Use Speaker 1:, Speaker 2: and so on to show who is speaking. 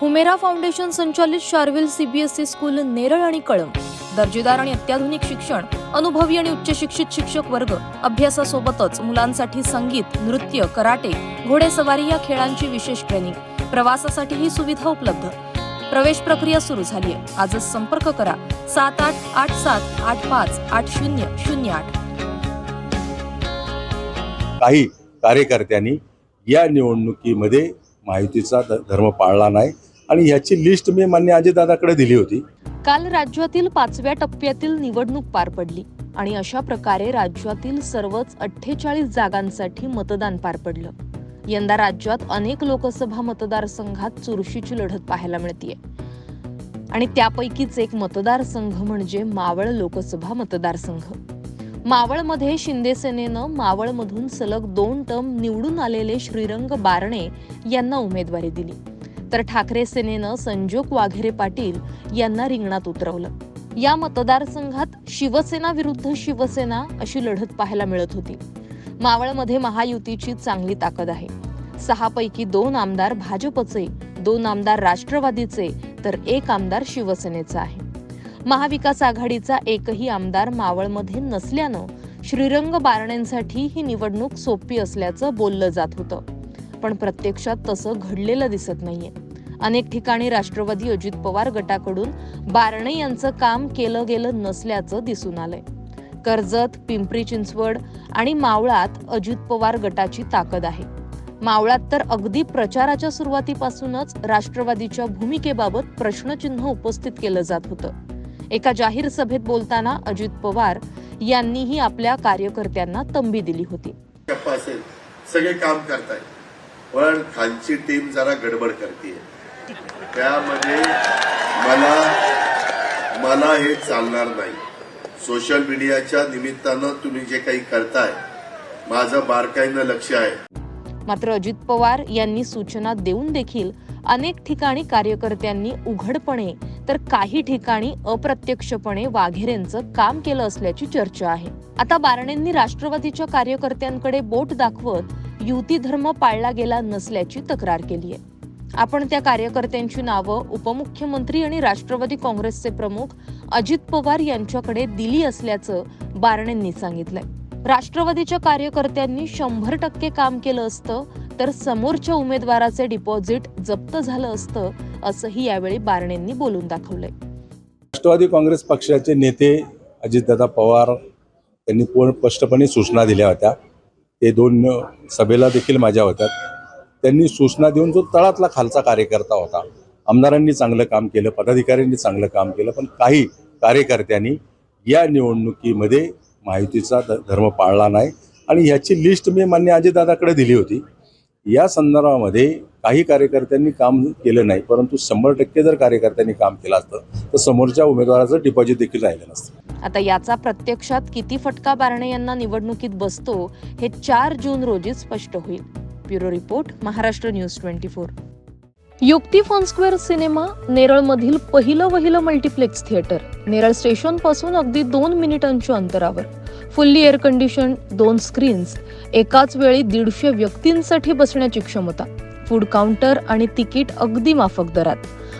Speaker 1: Humera foundation संचालित Sharvil CBSE school Neral आणि कळंब. दर्जेदार आणि अत्याधुनिक शिक्षण अनुभवी आणि उच्च शिक्षित शिक्षक वर्ग अभ्यासासोबतच मुलांसाठी संगीत नृत्य कराटे घोडेसवारी या खेळांची विशेष ट्रेनिंग प्रवासासाठी ही सुविधा उपलब्ध. प्रवेश प्रक्रिया सुरू झाली आहे आजच संपर्क करा. सात आठ आठ सात आठ पाच आठ शून्य शून्य आठ.
Speaker 2: काही कार्यकर्त्यांनी या निवडणुकीमध्ये माहितीचा धर्म पाळला नाही. आणि ह्याची लिस्ट मी मान्य अजितदादाकडे दिली होती.
Speaker 1: काल राज्यातील पाचव्या टप्प्यातील निवडणूक पार पडली आणि अशा प्रकारे राज्यातील सर्वच अठ्ठेचाळीस जागांसाठी मतदान पार पडलं. यंदा राज्यात अनेक लोकसभा मतदारसंघात चुरशीची लढत पाहायला मिळतीये. आणि त्यापैकीच एक मतदारसंघ म्हणजे मावळ लोकसभा मतदारसंघ. मावळमध्ये शिंदे सेनेनं मावळमधून सलग दोन टर्म निवडून आलेले श्रीरंग बारणे यांना उमेदवारी दिली. तर ठाकरे सेनेनं संजोग वाघेरे पाटील यांना रिंगणात उतरवलं. या मतदारसंघात शिवसेना विरुद्ध शिवसेना अशी लढत पाहायला मिळत होती. मावळमध्ये महायुतीची चांगली ताकद आहे. सहा पैकी दोन आमदार भाजपचे दोन आमदार राष्ट्रवादीचे तर एक आमदार शिवसेनेचा आहे. महाविकास आघाडीचा एकही आमदार मावळमध्ये नसल्यानं श्रीरंग बारणेंसाठी ही निवडणूक सोपी असल्याचं बोललं जात होतं. पण प्रत्यक्षात तसं घडलेलं दिसत नाहीये. अनेक ठिकाणी राष्ट्रवादी अजित पवार गटाकडून बारणे यांचं काम केलं गेलं नसल्याचं दिसून आलंय. कर्जत पिंपरी चिंचवड आणि मावळात अजित पवार गटाची ताकद आहे. मावळात तर अगदी प्रचाराच्या सुरुवातीपासूनच राष्ट्रवादीच्या भूमिकेबाबत प्रश्नचिन्ह उपस्थित केलं जात होतं. एका जाहीर सभेत बोलताना अजित पवार यांनीही आपल्या कार्यकर्त्यांना तंबी दिली होती.
Speaker 3: असेल. सगळे काम करतायत. पण खालची टीम जरा गडबड करते त्यामध्ये मला मला हे चालणार नाही. सोशल मीडियाच्या निमित्तानं तुम्ही जे काही करताय माझं बारकाईनं लक्ष आहे.
Speaker 1: मात्र अजित पवार यांनी सूचना देऊन देखील अनेक ठिकाणी कार्यकर्त्यांनी उघडपणे तर काही ठिकाणी अप्रत्यक्षपणे वाघेरेंचं काम केलं असल्याची चर्चा आहे. आता बारणेंनी राष्ट्रवादीच्या कार्यकर्त्यांकडे बोट दाखवत युती धर्म पाळला गेला नसल्याची तक्रार केली आहे आपण त्या कार्यकर्त्यांची नावं उपमुख्यमंत्री आणि राष्ट्रवादी काँग्रेसचे प्रमुख अजित पवार यांच्याकडे दिली असल्याचं बारणेंनी सांगितलंय. राष्ट्रवादीच्या कार्यकर्त्यांनी शंभर टक्के काम केलं असतं तर समोरच्या उमेदवाराचे डिपॉझिट जप्त झालं असतं असंही यावेळी बारणेंनी बोलून दाखवलंय.
Speaker 2: राष्ट्रवादी काँग्रेस पक्षाचे नेते अजितदादा पवार त्यांनी पूर्ण स्पष्टपणे सूचना दिल्या होत्या. ते दोन सभेला देखील माझ्या होत्या त्यांनी सूचना देऊन जो तळातला खालचा कार्यकर्ता होता आमदारांनी चांगलं काम केलं पदाधिकाऱ्यांनी चांगलं काम केलं पण काही कार्यकर्त्यांनी या निवडणुकीमध्ये माहितीचा ध- धर्म पाळला नाही आणि ह्याची लिस्ट मी मान्य अजितदादाकडे दिली होती. या संदर्भामध्ये काही कार्यकर्त्यांनी काम केलं नाही परंतु शंभर टक्के जर कार्यकर्त्यांनी काम केलं असतं तर समोरच्या उमेदवाराचं डिपॉझिट देखील राहिलं नसतं.
Speaker 1: आता याचा प्रत्यक्षात किती फटका बारणे यांना निवडणुकीत बसतो हे चार जून रोजी स्पष्ट होईल. Bureau report Maharashtra news twenty four. Yukti fun square cinema नेरळमधील पहिलं वहिलं मल्टिप्लेक्स थिएटर. नेरळ स्टेशनपासून अगदी दोन मिनिटांच्या अंतरावर. फुल्ली एअर कंडिशन दोन स्क्रीन्स एकाच वेळी दीडशे व्यक्तींसाठी बसण्याची क्षमता. फूड काउंटर आणि तिकीट अगदी माफक दरात.